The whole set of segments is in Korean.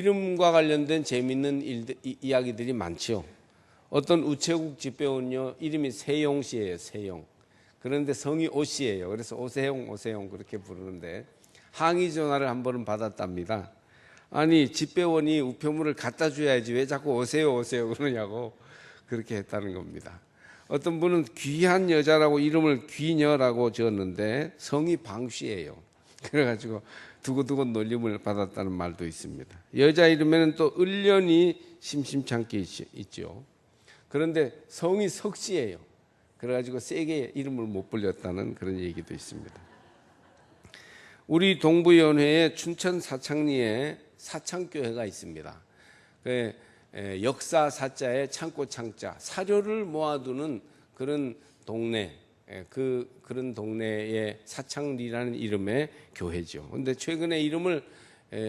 이름과 관련된 재미있는 이야기들이 많죠. 어떤 우체국 집배원요 이름이 세용 씨예요. 세용. 그런데 성이 오 씨예요. 그래서 오세용 오세용 그렇게 부르는데 항의 전화를 한 번은 받았답니다. 아니 집배원이 우편물을 갖다 줘야지 왜 자꾸 오세요 오세요 그러냐고 그렇게 했다는 겁니다. 어떤 분은 귀한 여자라고 이름을 귀녀라고 지었는데 성이 방씨예요. 그래가지고 두고두고 놀림을 받았다는 말도 있습니다. 여자 이름에는 또 을련이 심심찮게 있죠. 그런데 성이 석씨예요. 그래가지고 세게 이름을 못 불렸다는 그런 얘기도 있습니다. 우리 동부연회에 춘천 사창리에 사창교회가 있습니다. 그 역사 사자에 창고 창자 사료를 모아두는 그런 동네 그 그런 동네의 사창리라는 이름의 교회죠. 근데 최근에 이름을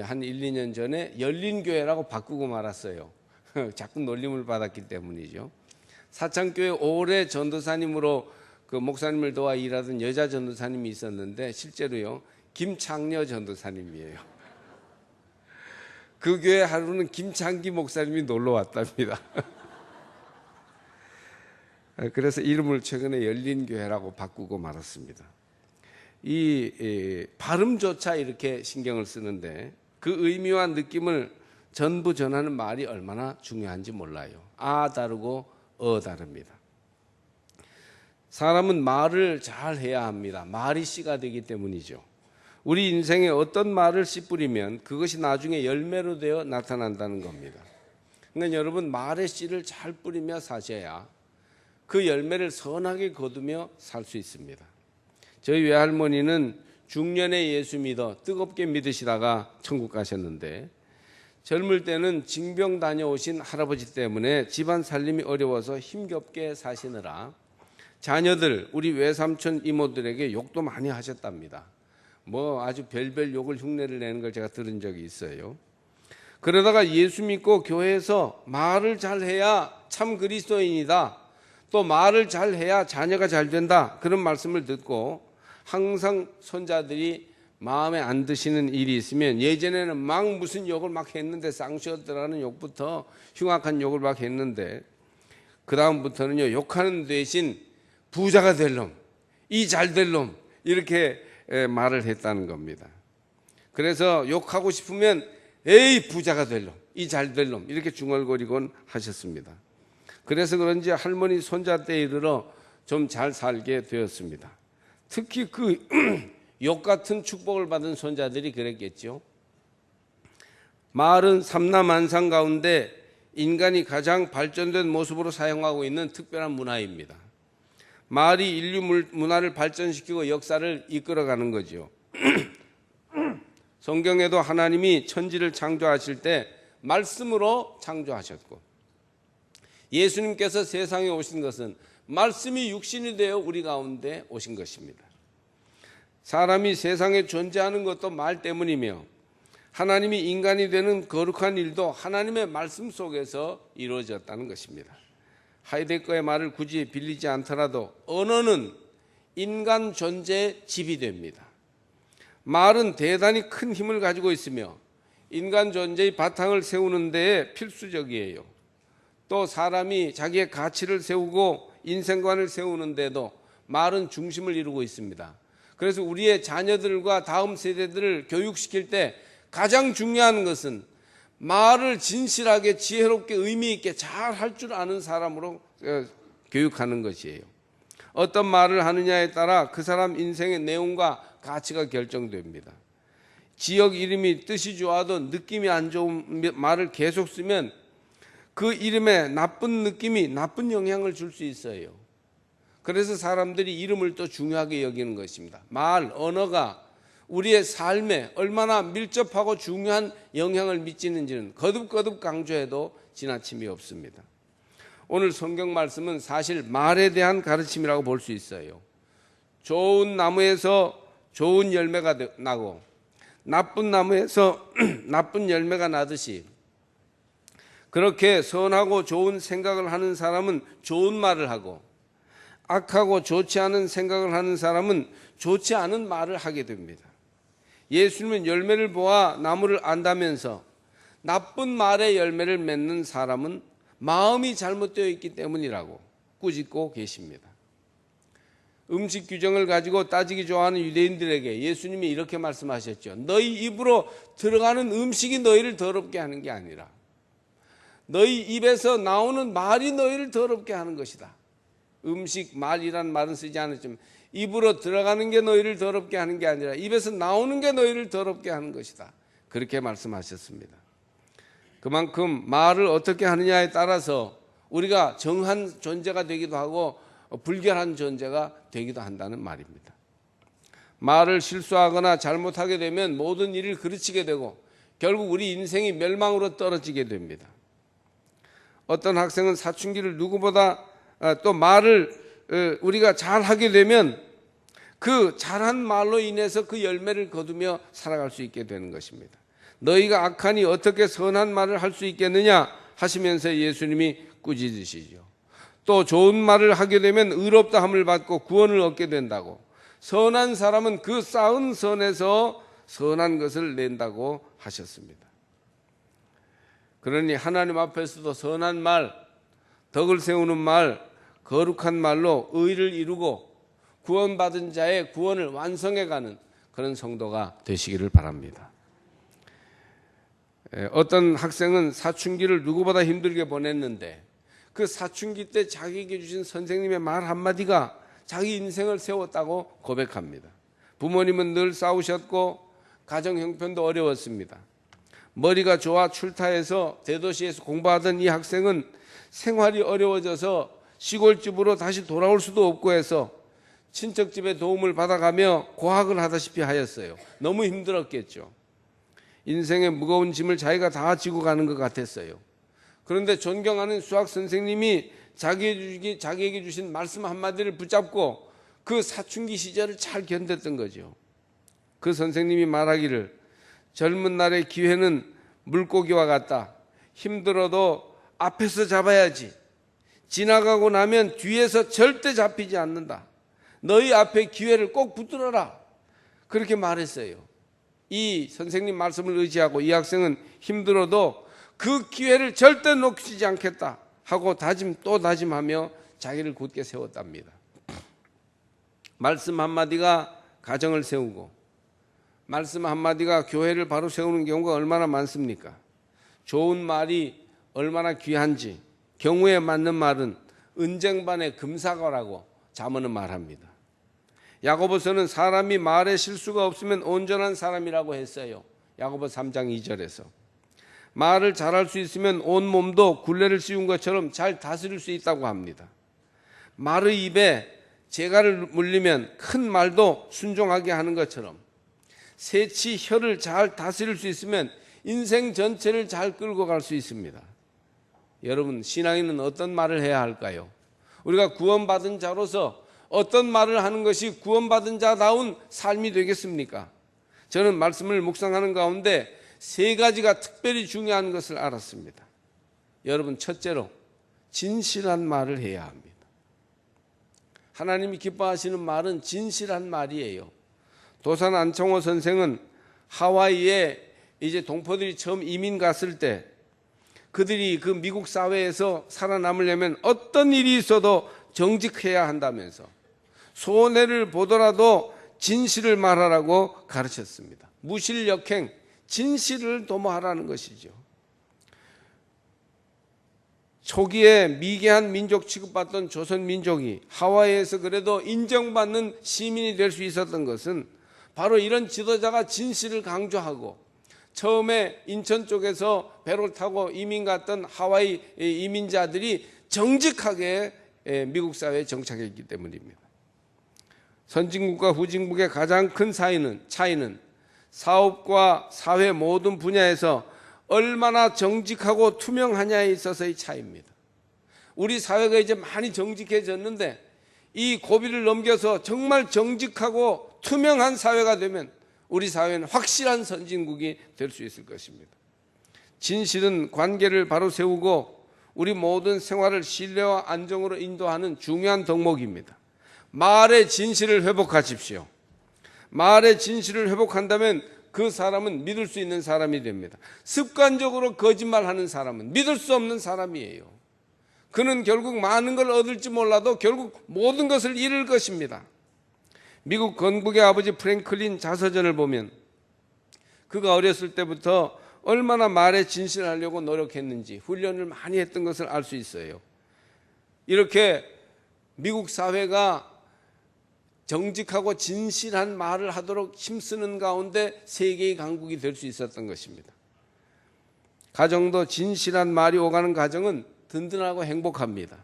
한 1, 2년 전에 열린 교회라고 바꾸고 말았어요. 자꾸 놀림을 받았기 때문이죠. 사창교회 오래 전도사님으로 그 목사님을 도와 일하던 여자 전도사님이 있었는데 실제로요 김창녀 전도사님이에요. 그 교회 하루는 김창기 목사님이 놀러 왔답니다. 그래서 이름을 최근에 열린 교회라고 바꾸고 말았습니다. 이 발음조차 이렇게 신경을 쓰는데 그 의미와 느낌을 전부 전하는 말이 얼마나 중요한지 몰라요. 아 다르고 어 다릅니다. 사람은 말을 잘 해야 합니다. 말이 씨가 되기 때문이죠. 우리 인생에 어떤 말을 씨 뿌리면 그것이 나중에 열매로 되어 나타난다는 겁니다. 그러니까 여러분 말의 씨를 잘 뿌리며 사셔야 그 열매를 선하게 거두며 살 수 있습니다. 저희 외할머니는 중년에 예수 믿어 뜨겁게 믿으시다가 천국 가셨는데 젊을 때는 징병 다녀오신 할아버지 때문에 집안 살림이 어려워서 힘겹게 사시느라 자녀들 우리 외삼촌 이모들에게 욕도 많이 하셨답니다. 뭐 아주 별별 욕을 흉내를 내는 걸 제가 들은 적이 있어요. 그러다가 예수 믿고 교회에서 말을 잘 해야 참 그리스도인이다. 또 말을 잘 해야 자녀가 잘 된다. 그런 말씀을 듣고 항상 손자들이 마음에 안 드시는 일이 있으면 예전에는 막 무슨 욕을 막 했는데 쌍시어들라는 욕부터 흉악한 욕을 막 했는데 그 다음부터는요 욕하는 대신 부자가 될 놈, 이 잘 될 놈 이렇게 말을 했다는 겁니다. 그래서 욕하고 싶으면 에이 부자가 될 놈, 이 잘 될 놈 이렇게 중얼거리곤 하셨습니다. 그래서 그런지 할머니 손자 때 이르러 좀 잘 살게 되었습니다. 특히 그 욕 같은 축복을 받은 손자들이 그랬겠죠. 말은 삼남한상 가운데 인간이 가장 발전된 모습으로 사용하고 있는 특별한 문화입니다. 말이 인류 문화를 발전시키고 역사를 이끌어가는 거죠. 성경에도 하나님이 천지를 창조하실 때 말씀으로 창조하셨고 예수님께서 세상에 오신 것은 말씀이 육신이 되어 우리 가운데 오신 것입니다. 사람이 세상에 존재하는 것도 말 때문이며 하나님이 인간이 되는 거룩한 일도 하나님의 말씀 속에서 이루어졌다는 것입니다. 하이데거의 말을 굳이 빌리지 않더라도 언어는 인간 존재의 집이 됩니다. 말은 대단히 큰 힘을 가지고 있으며 인간 존재의 바탕을 세우는 데에 필수적이에요. 또 사람이 자기의 가치를 세우고 인생관을 세우는데도 말은 중심을 이루고 있습니다. 그래서 우리의 자녀들과 다음 세대들을 교육시킬 때 가장 중요한 것은 말을 진실하게 지혜롭게 의미 있게 잘 할 줄 아는 사람으로 어, 교육하는 것이에요. 어떤 말을 하느냐에 따라 그 사람 인생의 내용과 가치가 결정됩니다. 지역 이름이 뜻이 좋아도 느낌이 안 좋은 말을 계속 쓰면 그 이름에 나쁜 느낌이 나쁜 영향을 줄 수 있어요. 그래서 사람들이 이름을 또 중요하게 여기는 것입니다. 말, 언어가 우리의 삶에 얼마나 밀접하고 중요한 영향을 미치는지는 거듭거듭 강조해도 지나침이 없습니다. 오늘 성경 말씀은 사실 말에 대한 가르침이라고 볼 수 있어요. 좋은 나무에서 좋은 열매가 나고 나쁜 나무에서 나쁜 열매가 나듯이 그렇게 선하고 좋은 생각을 하는 사람은 좋은 말을 하고 악하고 좋지 않은 생각을 하는 사람은 좋지 않은 말을 하게 됩니다. 예수님은 열매를 보아 나무를 안다면서 나쁜 말의 열매를 맺는 사람은 마음이 잘못되어 있기 때문이라고 꾸짖고 계십니다. 음식 규정을 가지고 따지기 좋아하는 유대인들에게 예수님이 이렇게 말씀하셨죠. 너희 입으로 들어가는 음식이 너희를 더럽게 하는 게 아니라 너희 입에서 나오는 말이 너희를 더럽게 하는 것이다. 음식, 말이란 말은 쓰지 않았지만 입으로 들어가는 게 너희를 더럽게 하는 게 아니라 입에서 나오는 게 너희를 더럽게 하는 것이다. 그렇게 말씀하셨습니다. 그만큼 말을 어떻게 하느냐에 따라서 우리가 정한 존재가 되기도 하고 불결한 존재가 되기도 한다는 말입니다. 말을 실수하거나 잘못하게 되면 모든 일을 그르치게 되고 결국 우리 인생이 멸망으로 떨어지게 됩니다. 어떤 학생은 사춘기를 누구보다 아, 또 말을 어, 우리가 잘 하게 되면 그 잘한 말로 인해서 그 열매를 거두며 살아갈 수 있게 되는 것입니다. 너희가 악하니 어떻게 선한 말을 할 수 있겠느냐 하시면서 예수님이 꾸짖으시죠. 또 좋은 말을 하게 되면 의롭다 함을 받고 구원을 얻게 된다고. 선한 사람은 그 쌓은 선에서 선한 것을 낸다고 하셨습니다. 그러니 하나님 앞에서도 선한 말, 덕을 세우는 말, 거룩한 말로 의를 이루고 구원받은 자의 구원을 완성해가는 그런 성도가 되시기를 바랍니다. 에, 어떤 학생은 사춘기를 누구보다 힘들게 보냈는데 그 사춘기 때 자기에게 주신 선생님의 말 한마디가 자기 인생을 세웠다고 고백합니다. 부모님은 늘 싸우셨고 가정 형편도 어려웠습니다. 머리가 좋아 출타해서 대도시에서 공부하던 이 학생은 생활이 어려워져서 시골집으로 다시 돌아올 수도 없고 해서 친척집의 도움을 받아가며 고학을 하다시피 하였어요. 너무 힘들었겠죠. 인생의 무거운 짐을 자기가 다 지고 가는 것 같았어요. 그런데 존경하는 수학 선생님이 자기에게, 주신 말씀 한마디를 붙잡고 그 사춘기 시절을 잘 견뎠던 거죠. 그 선생님이 말하기를 젊은 날의 기회는 물고기와 같다. 힘들어도 앞에서 잡아야지. 지나가고 나면 뒤에서 절대 잡히지 않는다. 너희 앞에 기회를 꼭 붙들어라. 그렇게 말했어요. 이 선생님 말씀을 의지하고 이 학생은 힘들어도 그 기회를 절대 놓치지 않겠다 하고 다짐 또 다짐하며 자기를 굳게 세웠답니다. 말씀 한마디가 가정을 세우고 말씀 한마디가 교회를 바로 세우는 경우가 얼마나 많습니까? 좋은 말이 얼마나 귀한지 경우에 맞는 말은 은쟁반의 금사과라고 자문은 말합니다. 야고보서는 사람이 말에 실수가 없으면 온전한 사람이라고 했어요. 야고보 3장 2절에서. 말을 잘할 수 있으면 온 몸도 굴레를 씌운 것처럼 잘 다스릴 수 있다고 합니다. 말의 입에 재갈을 물리면 큰 말도 순종하게 하는 것처럼 새치 혀를 잘 다스릴 수 있으면 인생 전체를 잘 끌고 갈 수 있습니다. 여러분, 신앙인은 어떤 말을 해야 할까요? 우리가 구원받은 자로서 어떤 말을 하는 것이 구원받은 자다운 삶이 되겠습니까? 저는 말씀을 묵상하는 가운데 세 가지가 특별히 중요한 것을 알았습니다. 여러분, 첫째로 진실한 말을 해야 합니다. 하나님이 기뻐하시는 말은 진실한 말이에요. 도산 안청호 선생은 하와이에 이제 동포들이 처음 이민 갔을 때 그들이 그 미국 사회에서 살아남으려면 어떤 일이 있어도 정직해야 한다면서 손해를 보더라도 진실을 말하라고 가르쳤습니다. 무실역행, 진실을 도모하라는 것이죠. 초기에 미개한 민족 취급받던 조선 민족이 하와이에서 그래도 인정받는 시민이 될 수 있었던 것은 바로 이런 지도자가 진실을 강조하고 처음에 인천 쪽에서 배를 타고 이민 갔던 하와이 이민자들이 정직하게 미국 사회에 정착했기 때문입니다. 선진국과 후진국의 가장 큰 차이는, 차이는 사업과 사회 모든 분야에서 얼마나 정직하고 투명하냐에 있어서의 차이입니다. 우리 사회가 이제 많이 정직해졌는데 이 고비를 넘겨서 정말 정직하고 투명한 사회가 되면 우리 사회는 확실한 선진국이 될 수 있을 것입니다. 진실은 관계를 바로 세우고 우리 모든 생활을 신뢰와 안정으로 인도하는 중요한 덕목입니다. 말의 진실을 회복하십시오. 말의 진실을 회복한다면 그 사람은 믿을 수 있는 사람이 됩니다. 습관적으로 거짓말하는 사람은 믿을 수 없는 사람이에요. 그는 결국 많은 걸 얻을지 몰라도 결국 모든 것을 잃을 것입니다. 미국 건국의 아버지 프랭클린 자서전을 보면 그가 어렸을 때부터 얼마나 말에 진실하려고 노력했는지 훈련을 많이 했던 것을 알 수 있어요. 이렇게 미국 사회가 정직하고 진실한 말을 하도록 힘쓰는 가운데 세계의 강국이 될 수 있었던 것입니다. 가정도 진실한 말이 오가는 가정은 든든하고 행복합니다.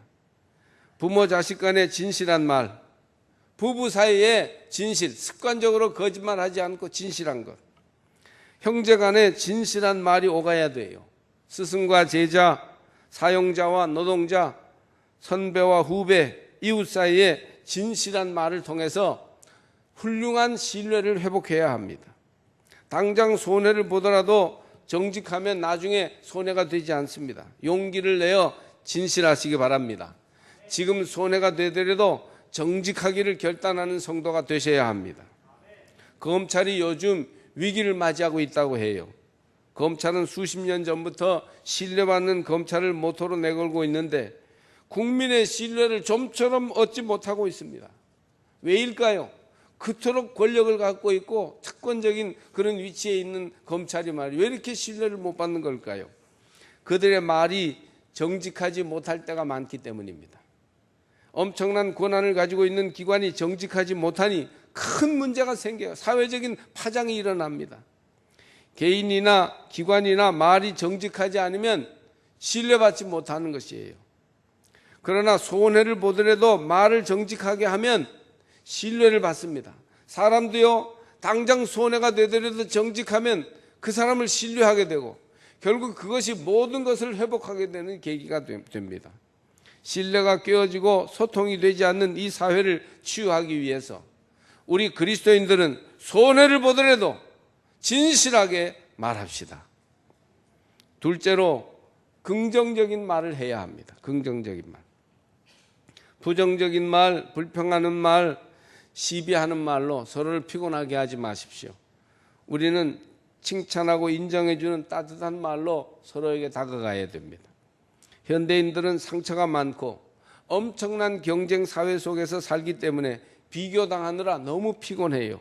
부모 자식 간의 진실한 말, 부부 사이에 진실, 습관적으로 거짓말하지 않고 진실한 것. 형제 간에 진실한 말이 오가야 돼요. 스승과 제자, 사용자와 노동자, 선배와 후배, 이웃 사이에 진실한 말을 통해서 훌륭한 신뢰를 회복해야 합니다. 당장 손해를 보더라도 정직하면 나중에 손해가 되지 않습니다. 용기를 내어 진실하시기 바랍니다. 지금 손해가 되더라도 정직하기를 결단하는 성도가 되셔야 합니다. 검찰이 요즘 위기를 맞이하고 있다고 해요. 검찰은 수십 년 전부터 신뢰받는 검찰을 모토로 내걸고 있는데 국민의 신뢰를 좀처럼 얻지 못하고 있습니다. 왜일까요? 그토록 권력을 갖고 있고 특권적인 그런 위치에 있는 검찰이 말이왜 이렇게 신뢰를 못 받는 걸까요? 그들의 말이 정직하지 못할 때가 많기 때문입니다. 엄청난 권한을 가지고 있는 기관이 정직하지 못하니 큰 문제가 생겨요. 사회적인 파장이 일어납니다. 개인이나 기관이나 말이 정직하지 않으면 신뢰받지 못하는 것이에요. 그러나 손해를 보더라도 말을 정직하게 하면 신뢰를 받습니다. 사람도요, 당장 손해가 되더라도 정직하면 그 사람을 신뢰하게 되고 결국 그것이 모든 것을 회복하게 되는 계기가 됩니다. 신뢰가 깨어지고 소통이 되지 않는 이 사회를 치유하기 위해서 우리 그리스도인들은 손해를 보더라도 진실하게 말합시다. 둘째로 긍정적인 말을 해야 합니다. 긍정적인 말. 부정적인 말, 불평하는 말, 시비하는 말로 서로를 피곤하게 하지 마십시오. 우리는 칭찬하고 인정해주는 따뜻한 말로 서로에게 다가가야 됩니다. 현대인들은 상처가 많고 엄청난 경쟁 사회 속에서 살기 때문에 비교당하느라 너무 피곤해요.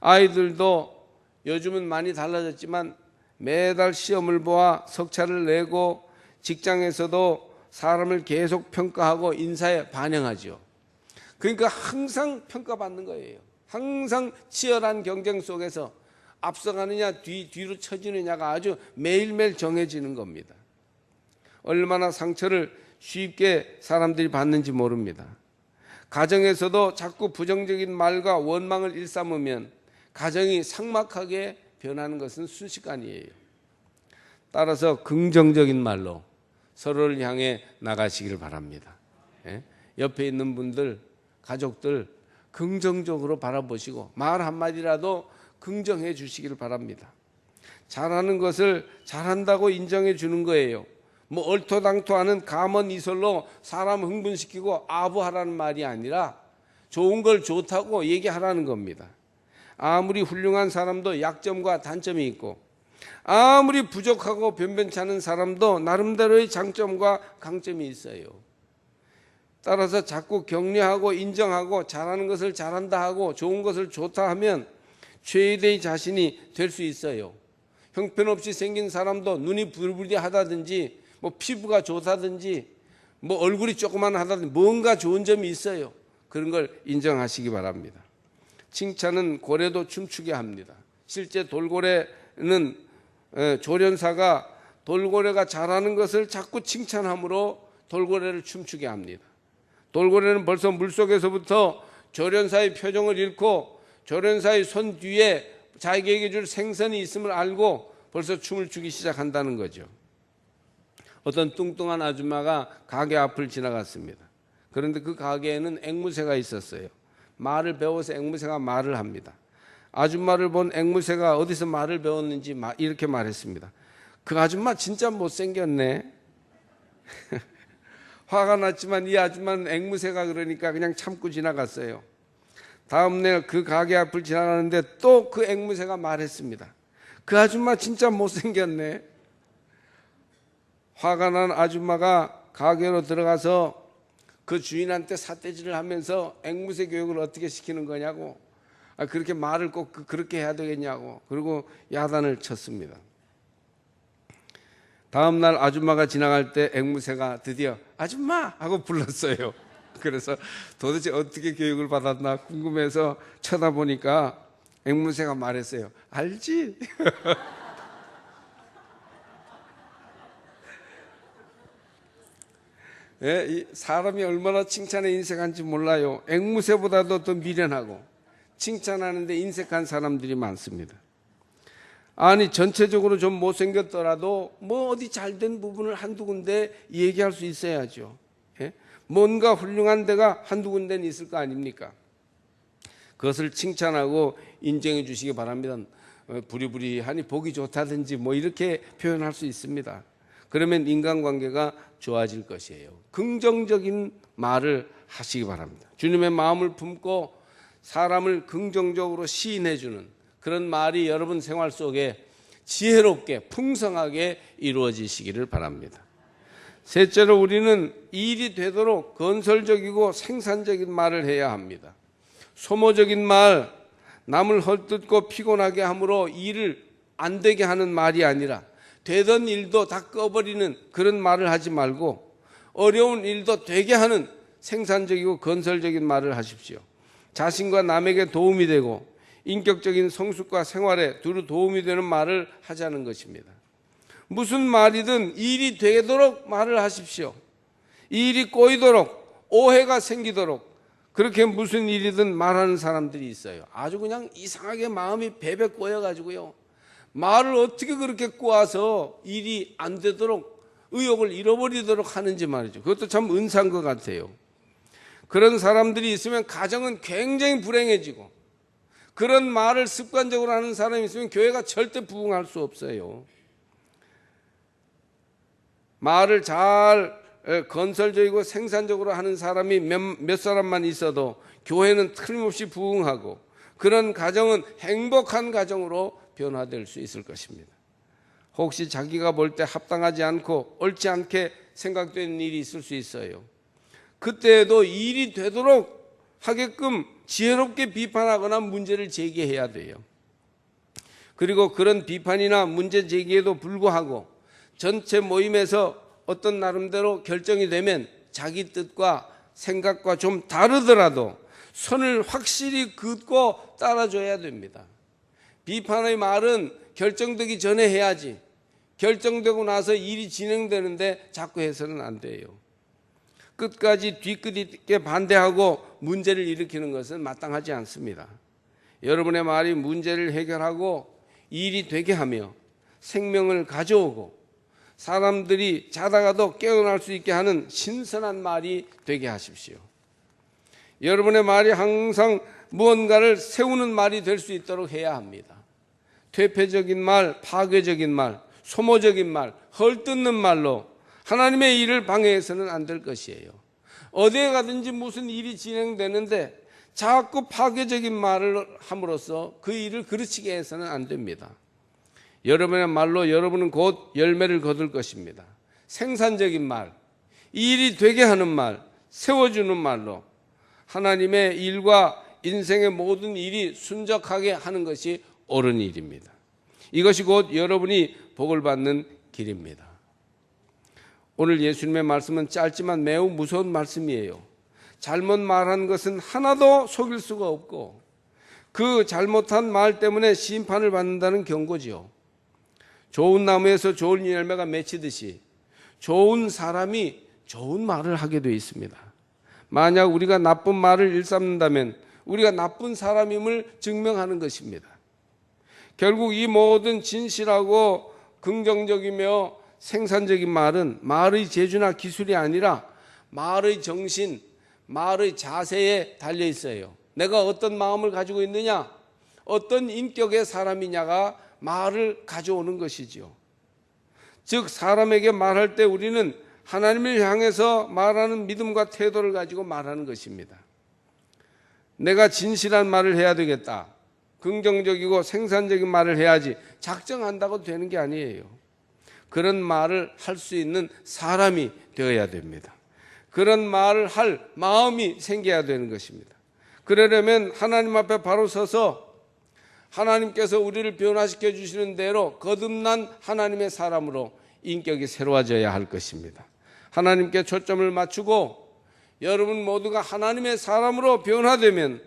아이들도 요즘은 많이 달라졌지만 매달 시험을 보아 석차를 내고 직장에서도 사람을 계속 평가하고 인사에 반영하죠. 그러니까 항상 평가받는 거예요. 항상 치열한 경쟁 속에서 앞서가느냐 뒤, 뒤로 처지느냐가 아주 매일매일 정해지는 겁니다. 얼마나 상처를 쉽게 사람들이 받는지 모릅니다. 가정에서도 자꾸 부정적인 말과 원망을 일삼으면 가정이 삭막하게 변하는 것은 순식간이에요. 따라서 긍정적인 말로 서로를 향해 나가시길 바랍니다. 예? 옆에 있는 분들, 가족들 긍정적으로 바라보시고 말 한마디라도 긍정해 주시기를 바랍니다. 잘하는 것을 잘한다고 인정해 주는 거예요. 뭐 얼토당토하는 감언 이설로 사람 흥분시키고 아부하라는 말이 아니라 좋은 걸 좋다고 얘기하라는 겁니다. 아무리 훌륭한 사람도 약점과 단점이 있고 아무리 부족하고 변변찮은 사람도 나름대로의 장점과 강점이 있어요. 따라서 자꾸 격려하고 인정하고 잘하는 것을 잘한다 하고 좋은 것을 좋다 하면 최대의 자신이 될 수 있어요. 형편없이 생긴 사람도 눈이 불불이하다든지 뭐 피부가 좋다든지 뭐 얼굴이 조그만 하다든지 뭔가 좋은 점이 있어요. 그런 걸 인정하시기 바랍니다. 칭찬은 고래도 춤추게 합니다. 실제 돌고래는 조련사가 돌고래가 잘하는 것을 자꾸 칭찬함으로 돌고래를 춤추게 합니다. 돌고래는 벌써 물속에서부터 조련사의 표정을 잃고 조련사의 손 뒤에 자기에게 줄 생선이 있음을 알고 벌써 춤을 추기 시작한다는 거죠. 어떤 뚱뚱한 아줌마가 가게 앞을 지나갔습니다. 그런데 그 가게에는 앵무새가 있었어요. 말을 배워서 앵무새가 말을 합니다. 아줌마를 본 앵무새가 어디서 말을 배웠는지 이렇게 말했습니다. 그 아줌마 진짜 못생겼네. 화가 났지만 이 아줌마는 앵무새가 그러니까 그냥 참고 지나갔어요. 다음날 그 가게 앞을 지나가는데 또 그 앵무새가 말했습니다. 그 아줌마 진짜 못생겼네. 화가 난 아줌마가 가게로 들어가서 그 주인한테 삿대질을 하면서 앵무새 교육을 어떻게 시키는 거냐고 아, 그렇게 말을 꼭 그- 그렇게 해야 되겠냐고 그리고 야단을 쳤습니다. 다음 날 아줌마가 지나갈 때 앵무새가 드디어 아줌마 하고 불렀어요. 그래서 도대체 어떻게 교육을 받았나 궁금해서 쳐다보니까 앵무새가 말했어요. 알지? 예, 이 사람이 얼마나 칭찬에 인색한지 몰라요. 앵무새보다도 더 미련하고 칭찬하는데 인색한 사람들이 많습니다. 아니 전체적으로 좀 못생겼더라도 뭐 어디 잘된 부분을 한두 군데 얘기할 수 있어야죠. 예? 뭔가 훌륭한 데가 한두 군데는 있을 거 아닙니까? 그것을 칭찬하고 인정해 주시기 바랍니다. 어, 부리부리하니 보기 좋다든지 뭐 이렇게 표현할 수 있습니다. 그러면 인간관계가 좋아질 것이에요. 긍정적인 말을 하시기 바랍니다. 주님의 마음을 품고 사람을 긍정적으로 시인해 주는 그런 말이 여러분 생활 속에 지혜롭게 풍성하게 이루어지시기를 바랍니다. 셋째로 우리는 일이 되도록 건설적이고 생산적인 말을 해야 합니다. 소모적인 말, 남을 헐뜯고 피곤하게 함으로 일을 안 되게 하는 말이 아니라 되던 일도 다 꺼버리는 그런 말을 하지 말고 어려운 일도 되게 하는 생산적이고 건설적인 말을 하십시오. 자신과 남에게 도움이 되고 인격적인 성숙과 생활에 두루 도움이 되는 말을 하자는 것입니다. 무슨 말이든 일이 되도록 말을 하십시오. 일이 꼬이도록 오해가 생기도록 그렇게 무슨 일이든 말하는 사람들이 있어요. 아주 그냥 이상하게 마음이 베베 꼬여가지고요. 말을 어떻게 그렇게 꼬아서 일이 안 되도록 의욕을 잃어버리도록 하는지 말이죠. 그것도 참 은사인 것 같아요. 그런 사람들이 있으면 가정은 굉장히 불행해지고 그런 말을 습관적으로 하는 사람이 있으면 교회가 절대 부흥할 수 없어요. 말을 잘 에, 건설적이고 생산적으로 하는 사람이 몇, 몇 사람만 있어도 교회는 틀림없이 부흥하고 그런 가정은 행복한 가정으로 변화될 수 있을 것입니다. 혹시 자기가 볼 때 합당하지 않고 옳지 않게 생각되는 일이 있을 수 있어요. 그때에도 일이 되도록 하게끔 지혜롭게 비판하거나 문제를 제기해야 돼요. 그리고 그런 비판이나 문제 제기에도 불구하고 전체 모임에서 어떤 나름대로 결정이 되면 자기 뜻과 생각과 좀 다르더라도 선을 확실히 긋고 따라줘야 됩니다. 비판의 말은 결정되기 전에 해야지. 결정되고 나서 일이 진행되는데 자꾸 해서는 안 돼요. 끝까지 뒤끝 있게 반대하고 문제를 일으키는 것은 마땅하지 않습니다. 여러분의 말이 문제를 해결하고 일이 되게 하며 생명을 가져오고 사람들이 자다가도 깨어날 수 있게 하는 신선한 말이 되게 하십시오. 여러분의 말이 항상 무언가를 세우는 말이 될 수 있도록 해야 합니다. 퇴폐적인 말, 파괴적인 말, 소모적인 말, 헐뜯는 말로 하나님의 일을 방해해서는 안 될 것이에요. 어디에 가든지 무슨 일이 진행되는데 자꾸 파괴적인 말을 함으로써 그 일을 그르치게 해서는 안 됩니다. 여러분의 말로 여러분은 곧 열매를 거둘 것입니다. 생산적인 말, 일이 되게 하는 말, 세워주는 말로 하나님의 일과 인생의 모든 일이 순적하게 하는 것이 옳은 일입니다. 이것이 곧 여러분이 복을 받는 길입니다. 오늘 예수님의 말씀은 짧지만 매우 무서운 말씀이에요. 잘못 말한 것은 하나도 속일 수가 없고 그 잘못한 말 때문에 심판을 받는다는 경고지요. 좋은 나무에서 좋은 열매가 맺히듯이 좋은 사람이 좋은 말을 하게 되어 있습니다. 만약 우리가 나쁜 말을 일삼는다면 우리가 나쁜 사람임을 증명하는 것입니다. 결국 이 모든 진실하고 긍정적이며 생산적인 말은 말의 재주나 기술이 아니라 말의 정신, 말의 자세에 달려 있어요. 내가 어떤 마음을 가지고 있느냐, 어떤 인격의 사람이냐가 말을 가져오는 것이지요. 즉 사람에게 말할 때 우리는 하나님을 향해서 말하는 믿음과 태도를 가지고 말하는 것입니다. 내가 진실한 말을 해야 되겠다. 긍정적이고 생산적인 말을 해야지 작정한다고 되는 게 아니에요. 그런 말을 할 수 있는 사람이 되어야 됩니다. 그런 말을 할 마음이 생겨야 되는 것입니다. 그러려면 하나님 앞에 바로 서서 하나님께서 우리를 변화시켜 주시는 대로 거듭난 하나님의 사람으로 인격이 새로워져야 할 것입니다. 하나님께 초점을 맞추고 여러분 모두가 하나님의 사람으로 변화되면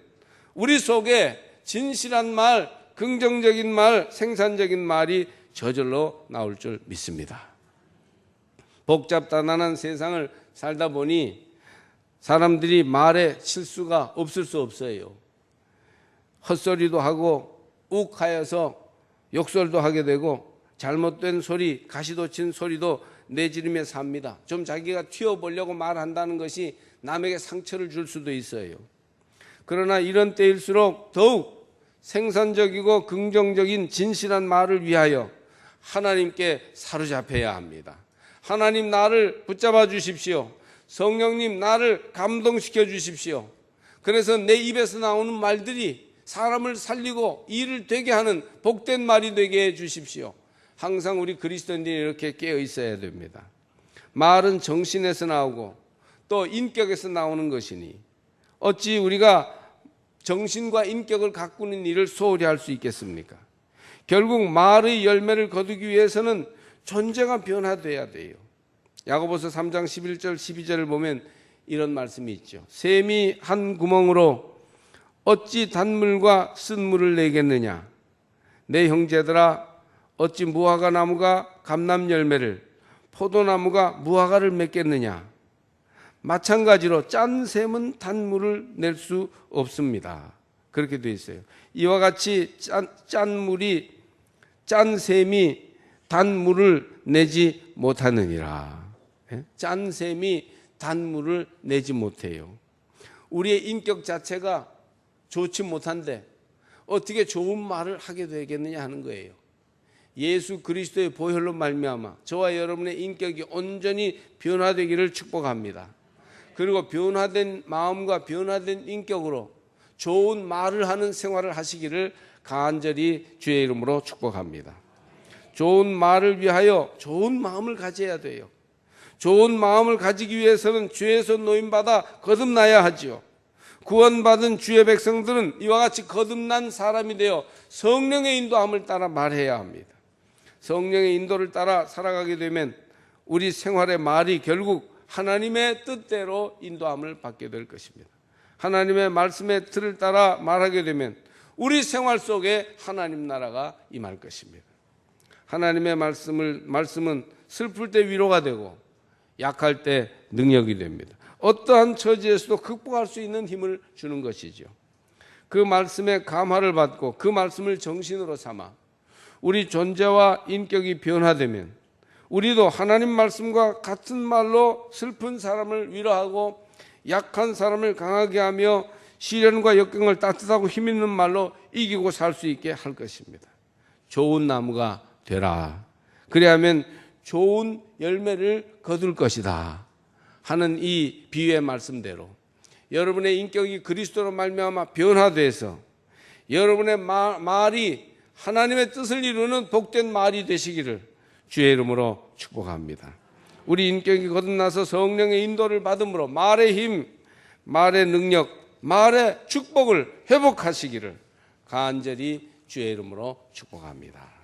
우리 속에 진실한 말, 긍정적인 말, 생산적인 말이 저절로 나올 줄 믿습니다. 복잡다난한 세상을 살다 보니 사람들이 말에 실수가 없을 수 없어요. 헛소리도 하고 욱하여서 욕설도 하게 되고 잘못된 소리, 가시도친 소리도 내지르며 삽니다. 좀 자기가 튀어보려고 말한다는 것이 남에게 상처를 줄 수도 있어요. 그러나 이런 때일수록 더욱 생산적이고 긍정적인 진실한 말을 위하여 하나님께 사로잡혀야 합니다. 하나님 나를 붙잡아 주십시오. 성령님 나를 감동시켜 주십시오. 그래서 내 입에서 나오는 말들이 사람을 살리고 일을 되게 하는 복된 말이 되게 해 주십시오. 항상 우리 그리스도인들이 이렇게 깨어 있어야 됩니다. 말은 정신에서 나오고 또 인격에서 나오는 것이니 어찌 우리가 정신과 인격을 가꾸는 일을 소홀히 할 수 있겠습니까? 결국 말의 열매를 거두기 위해서는 존재가 변화돼야 돼요. 야고보서 3장 11절 12절을 보면 이런 말씀이 있죠. 샘이 한 구멍으로 어찌 단물과 쓴물을 내겠느냐? 내 형제들아 어찌 무화과 나무가 감람 열매를 포도나무가 무화과를 맺겠느냐? 마찬가지로 짠 샘은 단물을 낼 수 없습니다. 그렇게 되어 있어요. 이와 같이 짠, 짠 물이 짠 샘이 단물을 내지 못하느니라. 예? 짠 샘이 단물을 내지 못해요. 우리의 인격 자체가 좋지 못한데 어떻게 좋은 말을 하게 되겠느냐 하는 거예요. 예수 그리스도의 보혈로 말미암아 저와 여러분의 인격이 온전히 변화되기를 축복합니다. 그리고 변화된 마음과 변화된 인격으로 좋은 말을 하는 생활을 하시기를 간절히 주의 이름으로 축복합니다. 좋은 말을 위하여 좋은 마음을 가져야 돼요. 좋은 마음을 가지기 위해서는 죄에서 노임받아 거듭나야 하지요. 구원받은 주의 백성들은 이와 같이 거듭난 사람이 되어 성령의 인도함을 따라 말해야 합니다. 성령의 인도를 따라 살아가게 되면 우리 생활의 말이 결국 하나님의 뜻대로 인도함을 받게 될 것입니다. 하나님의 말씀의 틀을 따라 말하게 되면 우리 생활 속에 하나님 나라가 임할 것입니다. 하나님의 말씀을 말씀은 슬플 때 위로가 되고 약할 때 능력이 됩니다. 어떠한 처지에서도 극복할 수 있는 힘을 주는 것이죠. 그 말씀에 감화를 받고 그 말씀을 정신으로 삼아 우리 존재와 인격이 변화되면 우리도 하나님 말씀과 같은 말로 슬픈 사람을 위로하고 약한 사람을 강하게 하며 시련과 역경을 따뜻하고 힘 있는 말로 이기고 살 수 있게 할 것입니다. 좋은 나무가 되라. 그리하면 좋은 열매를 거둘 것이다. 하는 이 비유의 말씀대로 여러분의 인격이 그리스도로 말미암아 변화돼서 여러분의 마, 말이 하나님의 뜻을 이루는 복된 말이 되시기를 주의 이름으로 축복합니다. 우리 인격이 거듭나서 성령의 인도를 받음으로 말의 힘, 말의 능력, 말의 축복을 회복하시기를 간절히 주의 이름으로 축복합니다.